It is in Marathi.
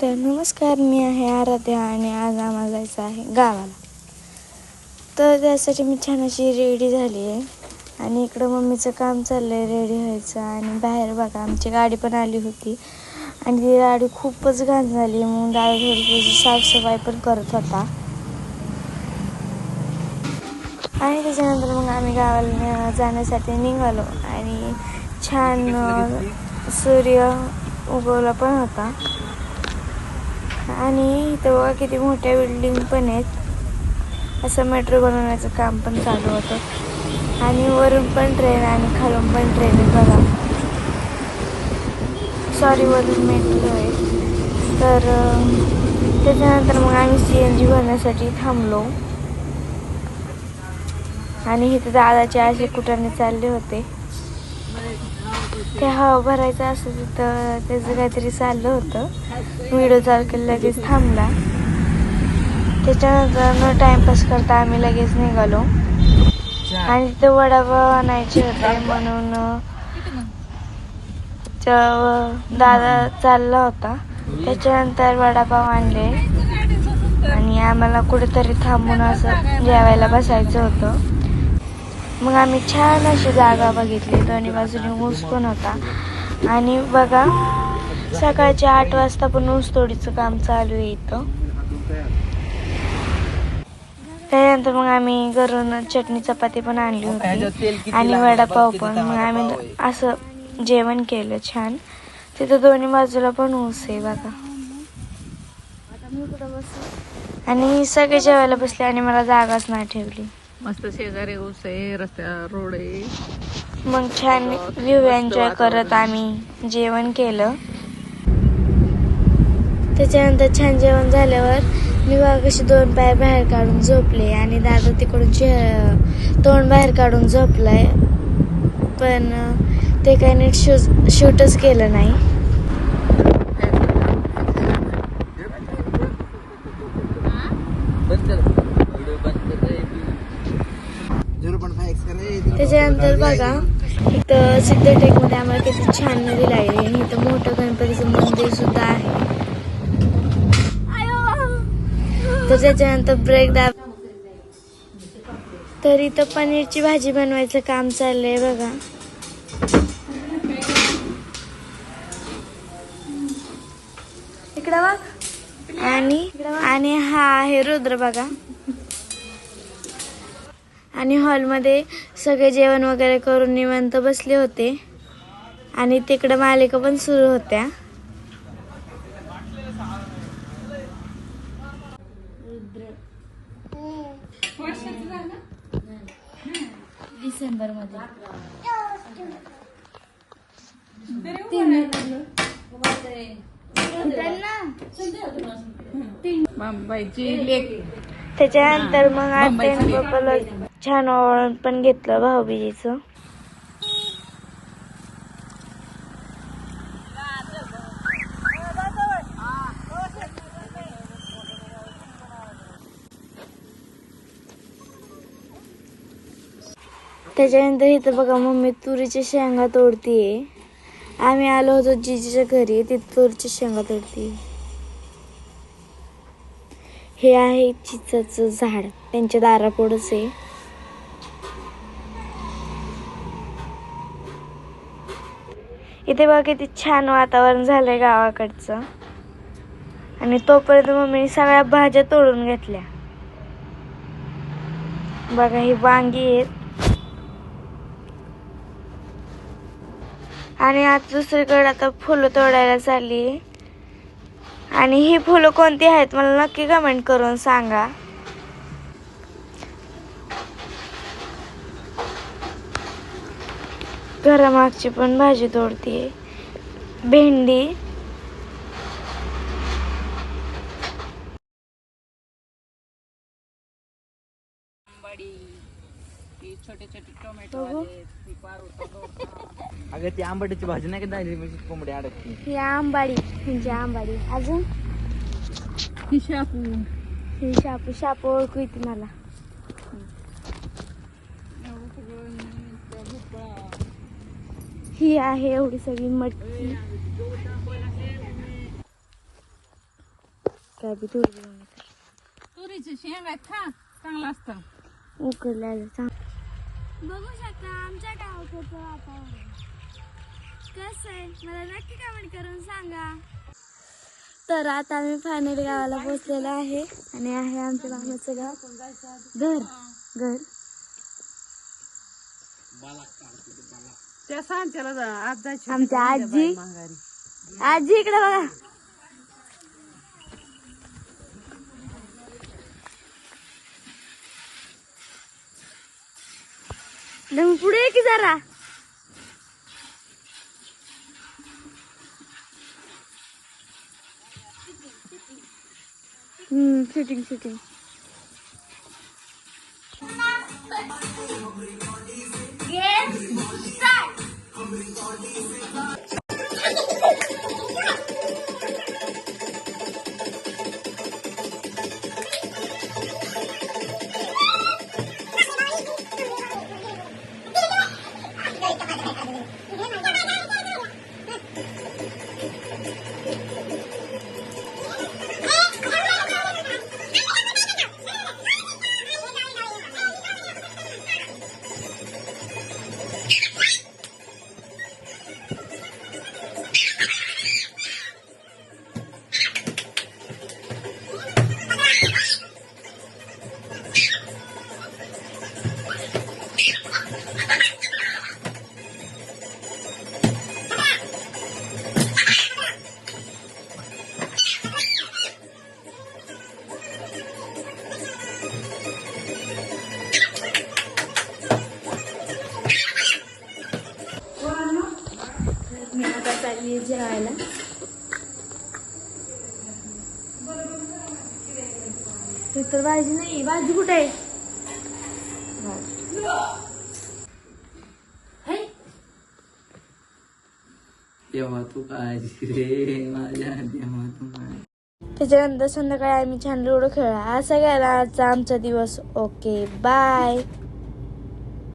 तर नमस्कार मी आहे आराध्या आणि आज आम्हाला जायचं आहे गावाला. तर त्यासाठी मी छान अशी रेडी झाली आहे. आणि इकडं मम्मीचं काम चाललं आहे रेडी व्हायचं आणि बाहेर बघा आमची गाडी पण आली होती. आणि ती गाडी खूपच घाण झाली मग दादा थोडी साफसफाई पण करत होता. आणि त्याच्यानंतर मग आम्ही गावाला जाण्यासाठी निघालो आणि छान सूर्य उगवला पण होता. आणि इथं बघा किती मोठ्या बिल्डिंग पण आहेत. असं मेट्रो बनवण्याचं काम पण चालू होतं. आणि वरून पण ट्रेन आणि खालून पण ट्रेन आहे बघा. सॉरी वरून मेट्रो आहे. तर त्याच्यानंतर मग आम्ही सी एन जी भरण्यासाठी थांबलो. आणि इथे दादाचे असे कुठाने चालले होते. ते हवा भरायचं असं तिथं त्याचं काहीतरी चाललं होतं. व्हिडिओ चालू केला लगेच थांबला. त्याच्यानंतर न टाइमपास करता आम्ही लगेच निघालो. आणि तिथे वडापाव आणायचे होते म्हणून दादा चालला होता. त्याच्यानंतर वडापाव आणले. आणि आम्हाला कुठेतरी थांबून असं जेवायला बसायचं होतं. मग आम्ही छान अशी जागा बघितली. दोन्ही बाजूने ऊस पण होता. आणि बघा सकाळच्या आठ वाजता पण ऊस तोडीचं काम चालू आहे इथं. त्यानंतर मग आम्ही घरून चटणी चपाती पण आणली होती. आणि वडापाव पण. मग आम्ही असं जेवण केलं छान. तिथं दोन्ही बाजूला पण ऊस आहे बघा. आणि सगळे जेवायला बसले आणि मला जागाच नाही ठेवली. मस्त शेजारी ऊस आहे रस्त्या रोड आहे. मग छान व्ह्यू एन्जॉय करत आम्ही जेवण केलं. त्याच्यानंतर छान जेवण झाल्यावर मी बघा कशी दोन पाय बाहेर काढून झोपले आणि दादा तिकडून तोंड बाहेर काढून झोपलाय. पण ते काही नीट शूज शूटच केलं नाही. त्याच्यानंतर बघा इथं सिद्धटेकमध्ये आम्हाला किती छान नदी लागली आणि इथं मोठं गणपतीचं मंदिर सुद्धा आहे. तर त्याच्यानंतर ब्रेक दाब तर इथं पनीरची भाजी बनवायचं काम चाललंय बघा. इकडं बघ. आणि आणि हा आहे रुद्र बघा. आणि हॉलमध्ये सगळे जेवण वगैरे करून निवांत बसले होते. आणि तिकडं मालिका पण सुरू होत्या. डिसेंबरमध्ये त्याच्यानंतर मग आत्याने पप्पाला छान ओवाळून पण घेतलं भाऊबीजीचं. त्याच्यानंतर इथं बघा मम्मी तुरीच्या शेंगा तोडतीये. आम्ही आलो होतो जिजीच्या घरी ती तुरीच्या शेंगा तोडतीये. हे आहे चिचाचं झाड त्यांच्या दारापुढंच आहे. इथे बघा किती छान वातावरण झालंय गावाकडचं. आणि तोपर्यंत मम्मीने सगळ्या भाज्या तोडून घेतल्या. बघा ही वांगी आहेत. आणि आज दुसरीकडे आता फुलं तोडायला चालली आणि ही फुलं कोणती आहेत? मला नक्की कमेंट करून सांगा. घरामागची पण भाजी तोडतीये. भेंडी. छोटे छोटे टोमॅटो अगं ती आंबाटीची भाजी नाही का दाली म्हणजे कोंबडी अडकती? ही आंबाडी म्हणजे आंबाडी. अजून? शापू. ही शापू शापू ओळखू येते मला. ही आहे एवढी सगळी मटकी. काय बी थोडी तुरीचे शेंग आहेत खा चांगलं असतं. उकडलेलं चांग बघू शकता आमच्या गावाचं वातावरण. कसं आहे? मला नक्की कमेंट करून सांगा. तर आता आम्ही फायनली गावाला पोहोचलेलो आहे. आणि आहे आमच्या मामाचं गाव. घर. घर. त्या सांच्याला आज जायची आमच्या आजी. आजी इकडे बघा. मग पुढे ये की जरा. हम्म शूटिंग शूटिंग मी चालली जेवायला ते तर भाजी नाही भाजी कुठे आहे? तेव्हा तू काळजी रे माझ्या तेव्हा तू काळजी. त्याच्यानंतर संध्याकाळी आम्ही छान लुडो खेळला असा गेला आजचा आमचा दिवस. Okay bye